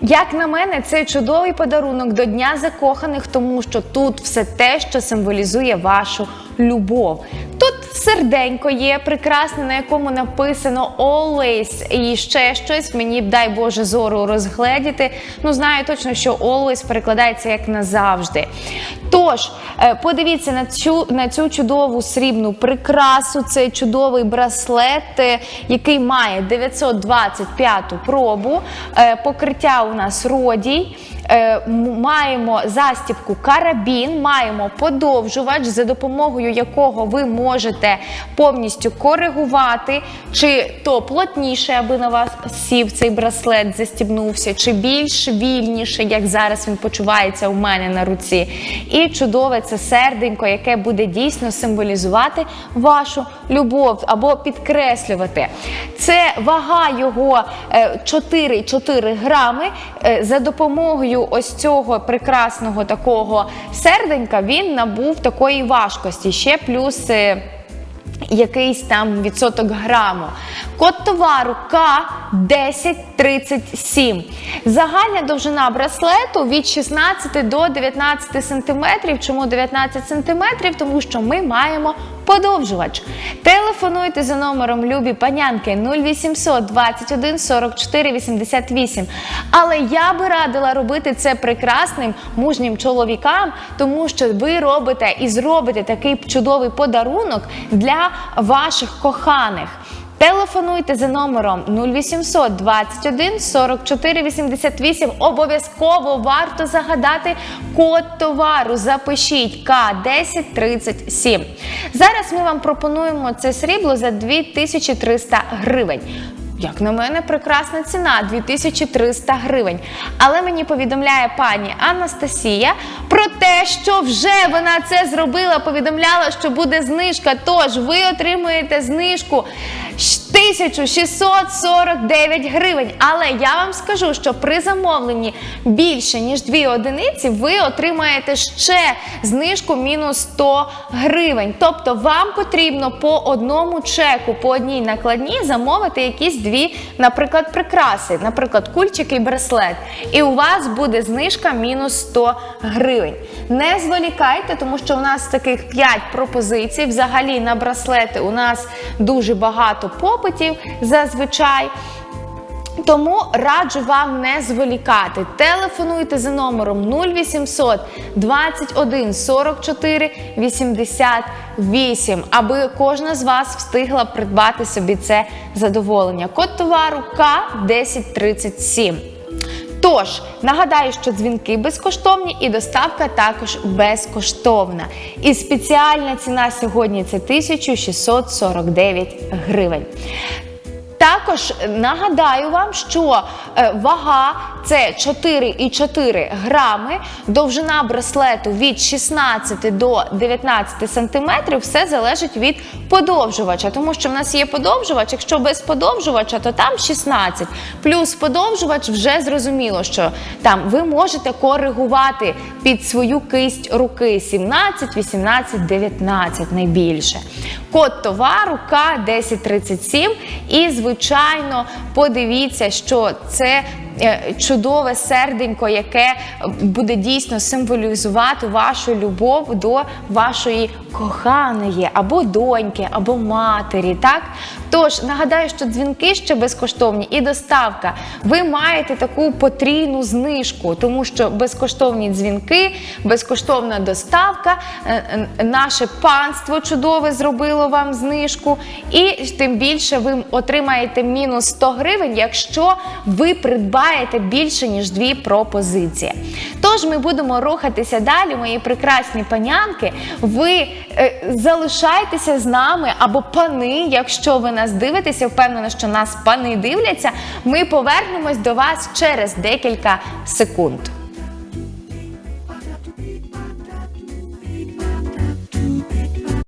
Як на мене, це чудовий подарунок до Дня закоханих, тому що тут все те, що символізує вашу любов. Тут серденько є прекрасне, на якому написано always і ще щось. Мені дай Боже зору розгледіти. Ну знаю точно, що always перекладається як назавжди. Тож, е, подивіться на цю на цю чудову срібну прикрасу. Це чудовий браслет, е, який має 925 пробу. Е, Покриття у нас родій. Маємо застібку карабін, маємо подовжувач, за допомогою якого ви можете повністю коригувати, чи то плотніше, аби на вас сів цей браслет, застібнувся, чи більш вільніше, як зараз він почувається у мене на руці. І чудове це серденько, яке буде дійсно символізувати вашу любов або підкреслювати. Це вага його е, 4,4 грами. Е, За допомогою ось цього прекрасного такого серденька він набув такої важкості. Ще плюс. Якийсь там відсоток граму. Код товару К1037. Загальна довжина браслету від 16 до 19 см. Чому 19 см? Тому що ми маємо подовжувач. Телефонуйте за номером Любі Панянки 0800 21 44 88. Але я би радила робити це прекрасним мужнім чоловікам, тому що ви робите і зробите такий чудовий подарунок для ваших коханих. Телефонуйте за номером 0800 21 44 88. Обов'язково варто загадати код товару. Запишіть К1037. Зараз ми вам пропонуємо це срібло за 2300 гривень. Як на мене, прекрасна ціна 2300 гривень. Але мені повідомляє пані Анастасія про те, що вже вона це зробила. Повідомляла, що буде знижка. Тож ви отримуєте знижку 1649 гривень. Але я вам скажу, що при замовленні більше ніж дві одиниці, ви отримаєте ще знижку мінус 100 гривень. Тобто вам потрібно по одному чеку, по одній накладній замовити якісь дві, наприклад, прикраси, наприклад, кульчик і браслет. І у вас буде знижка мінус 100 гривень. Не зволікайте, тому що у нас таких 5 пропозицій. Взагалі на браслети у нас дуже багато попитів зазвичай. Тому раджу вам не зволікати. Телефонуйте за номером 0800 21 44 88, аби кожна з вас встигла придбати собі це задоволення. Код товару К1037. Тож, нагадаю, що дзвінки безкоштовні і доставка також безкоштовна. І спеціальна ціна сьогодні це 1649 гривень. Також нагадаю вам, що е, вага це 4,4 грами, довжина браслету від 16 до 19 сантиметрів, все залежить від подовжувача, тому що в нас є подовжувач, якщо без подовжувача, то там 16. Плюс подовжувач вже зрозуміло, що там ви можете коригувати під свою кисть руки 17, 18, 19 найбільше. Код товару К1037 і, звичайно, подивіться, що це чудове серденько, яке буде дійсно символізувати вашу любов до вашої коханої, або доньки, або матері. Так? Тож нагадаю, що дзвінки ще безкоштовні і доставка. Ви маєте таку потрійну знижку, тому що безкоштовні дзвінки, безкоштовна доставка, е, е, наше панство чудове зробило вам знижку, і тим більше ви отримаєте мінус 100 гривень, якщо ви придбаєте більше ніж дві пропозиції. Тож ми будемо рухатися далі, мої прекрасні панянки. Ви е, залишайтеся з нами або пани, якщо ви нас дивитеся, впевнена, що нас пани дивляться. Ми повернемось до вас через декілька секунд.